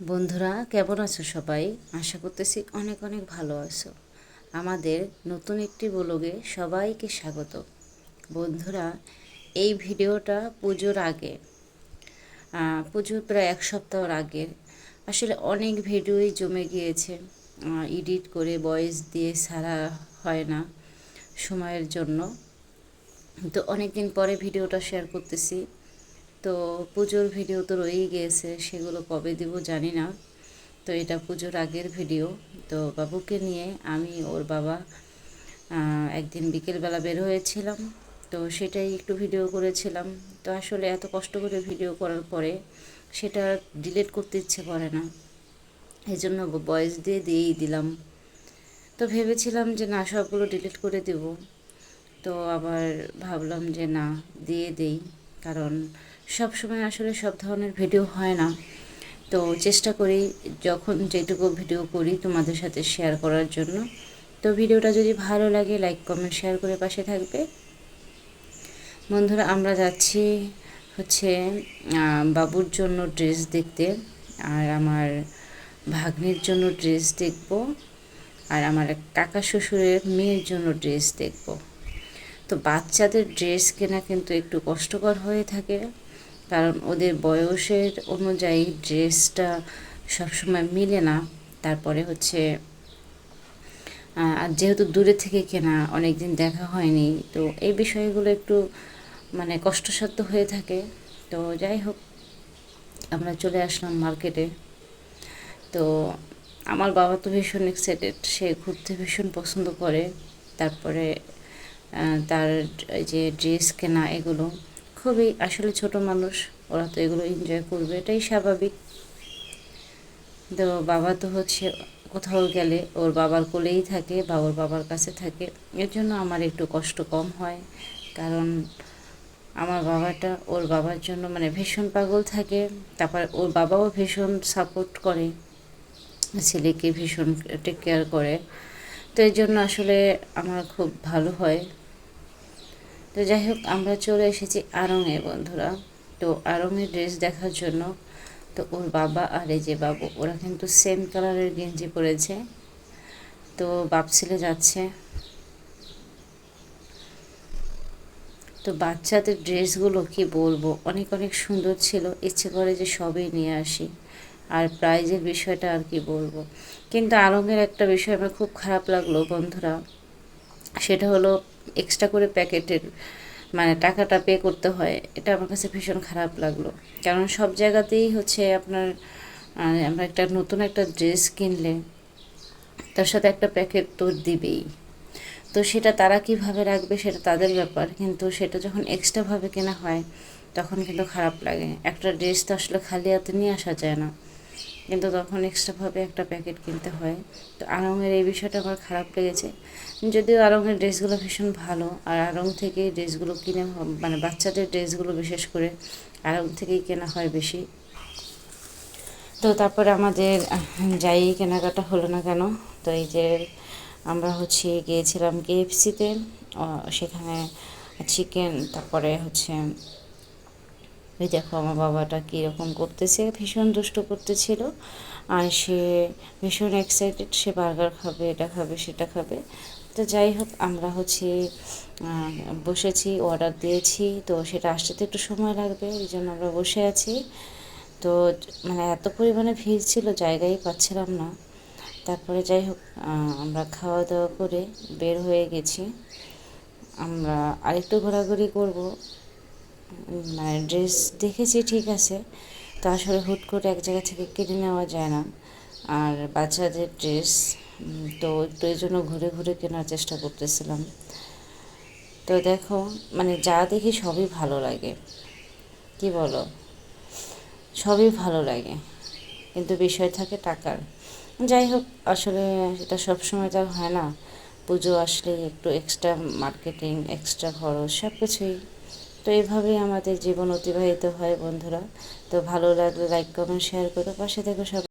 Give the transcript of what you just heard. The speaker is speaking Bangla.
বন্ধুরা, কেমন আছো সবাই? আশা করতেছি অনেক অনেক ভালো আছো। আমাদের নতুন একটি ব্লগে সবাইকে স্বাগত। বন্ধুরা, এই ভিডিওটা পুজোর আগে পুজোর প্রায় এক সপ্তাহর আগে আসলে অনেক ভিডিওই জমে গিয়েছে এডিট করে ভয়েস দিয়ে সারা হয় না সময়ের জন্য। তো অনেক দিন পরে ভিডিওটা শেয়ার করতেছি। তো পুজোর ভিডিও তো রয়েই গিয়েছে সেগুলো কবে দিব জানি না। তো এটা পুজোর আগের ভিডিও তো বাবুকে নিয়ে আমি, ওর বাবা একদিন বিকেলবেলা বের হয়েছিলাম। তো সেটাই একটু ভিডিও করেছিলাম। তো আসলে এত কষ্ট করে ভিডিও করার পরে সেটা ডিলিট করতে ইচ্ছে করে না। এই জন্য ভয়েস দিয়ে দিয়েই দিলাম। তো ভেবেছিলাম যে না, সবগুলো ডিলিট করে দেব। তো আবার ভাবলাম যে না, দিয়ে দেই। কারণ সব সময় আসলে সব ধরনের ভিডিও হয় না। তো চেষ্টা করি যখন যেটুকু ভিডিও করি তোমাদের সাথে শেয়ার করার জন্য। তো ভিডিওটা যদি ভালো লাগে লাইক কমেন্ট শেয়ার করে পাশে থাকবে। বন্ধুরা, আমরা যাচ্ছি হচ্ছে বাবুর জন্য ড্রেস দেখতে। আর আমার ভাগ্নির জন্য ড্রেস দেখব। আর আমার কাকা শ্বশুরের মেয়ের জন্য ড্রেস দেখব। তো বাচ্চাদের ড্রেস কেনা কিন্তু একটু কষ্টকর হয়ে থাকে। কারণ ওদের বয়সের অনুযায়ী ড্রেসটা সবসময় মিলে না। তারপরে হচ্ছে আর যেহেতু দূরে থেকে কেনা অনেক দিন দেখা হয়নি, তো এই বিষয়গুলো একটু মানে কষ্টসাধ্য হয়ে থাকে। তো যাই হোক, আমরা চলে আসলাম মার্কেটে। তো আমার বাবা তো ভীষণ এক্সাইটেড সে ঘুরতে ভীষণ পছন্দ করে। তারপরে তার যে ড্রেস কেনা এগুলো খুবই আসলে ছোট মানুষ, ওরা তো এগুলো এনজয় করবে, এটাই স্বাভাবিক। তো বাবা তো হচ্ছে কোথাও গেলে ওর বাবার কোলেই থাকে বা ওর বাবার কাছে থাকে, এর জন্য আমার একটু কষ্ট কম হয়। কারণ আমার বাবাটা, ওর বাবার জন্য মানে ভীষণ পাগল থাকে, তারপর ওর বাবাও ভীষণ সাপোর্ট করে, ছেলেকে ভীষণ টেক কেয়ার করে। তো এই জন্য আসলে আমার খুব ভালো হয়। তো যাই হোক, আমরা চলে এসেছি আড়ংয়ে বন্ধুরা। তো আড়ংয়ের ড্রেস দেখার জন্য তো ওর বাবা আর এই যে বাবু, ওরা কিন্তু সেম কালারের গেঞ্জি পরেছে। তো বাপ ছেলে যাচ্ছে। তো বাচ্চাদের ড্রেসগুলো কি বলব? অনেক অনেক সুন্দর ছিল। ইচ্ছে করে যে সবই নিয়ে আসি। আর প্রাইজের বিষয়টা আর কি বলব? কিন্তু আলমের একটা বিষয় আমার খুব খারাপ লাগল বন্ধুরা। সেটা হলো এক্সট্রা করে প্যাকেটের মানে টাকাটা পে করতে হয়। এটা আমার কাছে ভীষণ খারাপ লাগল। কারণ সব জায়গাতেই হচ্ছে আপনার আমরা একটা নতুন একটা ড্রেস কিনলে তার সাথে একটা প্যাকেট তো দিবেই। তো সেটা তারা কীভাবে রাখবে সেটা তাদের ব্যাপার। কিন্তু সেটা যখন এক্সট্রাভাবে কেনা হয়, তখন কিন্তু খারাপ লাগে। একটা ড্রেস তো আসলে খালি হাতে নিয়ে আসা যায় না। কিন্তু তখন এক্সট্রাভাবে একটা প্যাকেট কিনতে হয়। তো আড়ংয়ের এই বিষয়টা আমার খারাপ লেগেছে। যদিও আড়ংয়ের ড্রেসগুলো ভীষণ ভালো, আর আড়ং থেকে ড্রেসগুলো কিনে মানে বাচ্চাদের ড্রেসগুলো বিশেষ করে আড়ং থেকেই কেনা হয় বেশি। তো তারপরে আমাদের যাই কেনাকাটা হলো না কেন, তো এই যে আমরা হচ্ছে গিয়েছিলাম কেএফসিতে সেখানে চিকেন তারপরে হচ্ছে এই দেখো আমার বাবাটা কীরকম করতেছে, ভীষণ দুষ্ট করতেছিল। আর সে ভীষণ এক্সাইটেড সে বার্গার খাবে, এটা খাবে, সেটা খাবে। তো যাই হোক, আমরা হচ্ছে বসেছি অর্ডার দিয়েছি। তো সেটা আসতে তো একটু সময় লাগবে, এই জন্য আমরা বসে আছি। তো মানে এত পরিমাণে ভিড় ছিল, জায়গাই পাচ্ছিলাম না। তারপরে যাই হোক আমরা খাওয়া দাওয়া করে বের হয়ে গেছি। আমরা আরেকটু ঘোরাঘুরি করব। মানে ড্রেস দেখেছি, ঠিক আছে। তো আসলে হুট করে এক জায়গা থেকে কিনে নেওয়া যায় না। আর বাচ্চাদের ড্রেস তো একটু এই জন্য ঘুরে ঘুরে কেনার চেষ্টা করতেছিলাম। তো দেখো মানে যা দেখি সবই ভালো লাগে। কি বলো? সবই ভালো লাগে। কিন্তু বিষয় থাকে টাকার। যাই হোক, আসলে এটা সবসময় তো হয় না। পুজো আসলে একটু এক্সট্রা মার্কেটিং এক্সট্রা খরচ সব কিছুই তো এভাবেই আমাদের জীবন অতিবাহিত হয় বন্ধুরা। তো ভালো লাগলে লাইক কমেন্ট শেয়ার করো পাশে থেকে সব